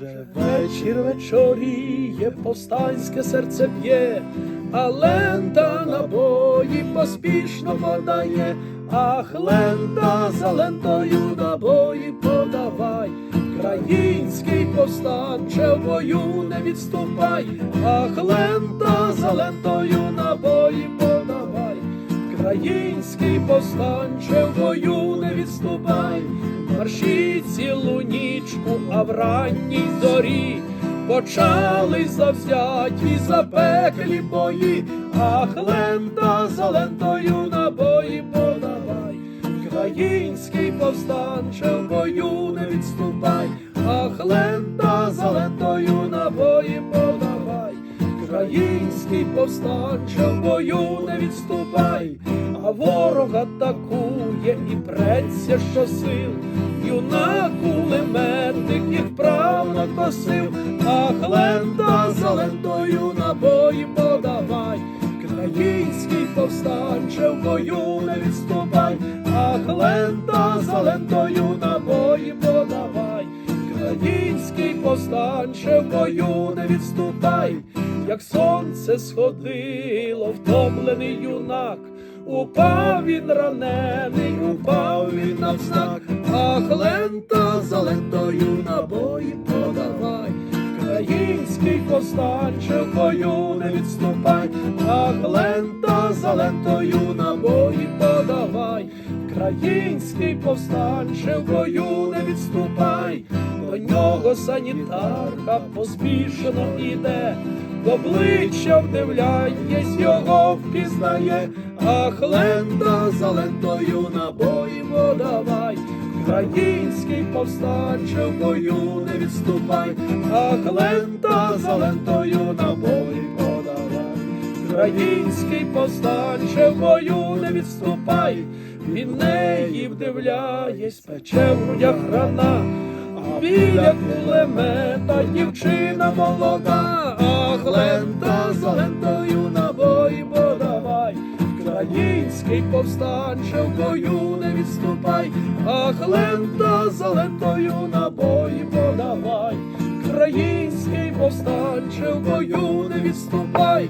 Вже вечір вечоріє, повстанське серце б'є, а лента набої поспішно подає, ах, лента за лентою набої подавай, Український повстанче в бою не відступай, ах, лента за лентою набої подавай, Український повстанче в бою не відступай, марші цілу а в ранній зорі. Почали завзяті запеклі бої, ах, лента за лентою набої подавай, Український повстанче в бою не відступай, ах, лента за лентою набої подавай, Український повстанче в бою не відступай, а ворог атакує і преться щосил, косив, ах, лента за лентою набої подавай, Український повстанче в бою не відступай, ах, лента за лентою набої подавай, Український повстанче в бою не відступай, як сонце сходило, втомлений юнак, упав він ранений, упав він навзнак, ах, лента за лентою набої подавай, Український повстанче в бою не відступай, ах, лента за лентою набої подавай, Український повстанче в бою не відступай, до нього санітарка поспішно іде, в обличчя вдивляєсь, його впізнає, ах, лента за лентою набої подавай, Український повстанче в бою не відступай, ах, лента за лентою набої подавай, Український повстанче в бою не відступай, він неї вдивляєсь, пече в грудях рана, а біля кулемета дівчина молода, ах, лента за лентою набої подавай, Український повстанче в бою відступай, ах, лента за лентою набої подавай, Український повстанче в бою не відступай.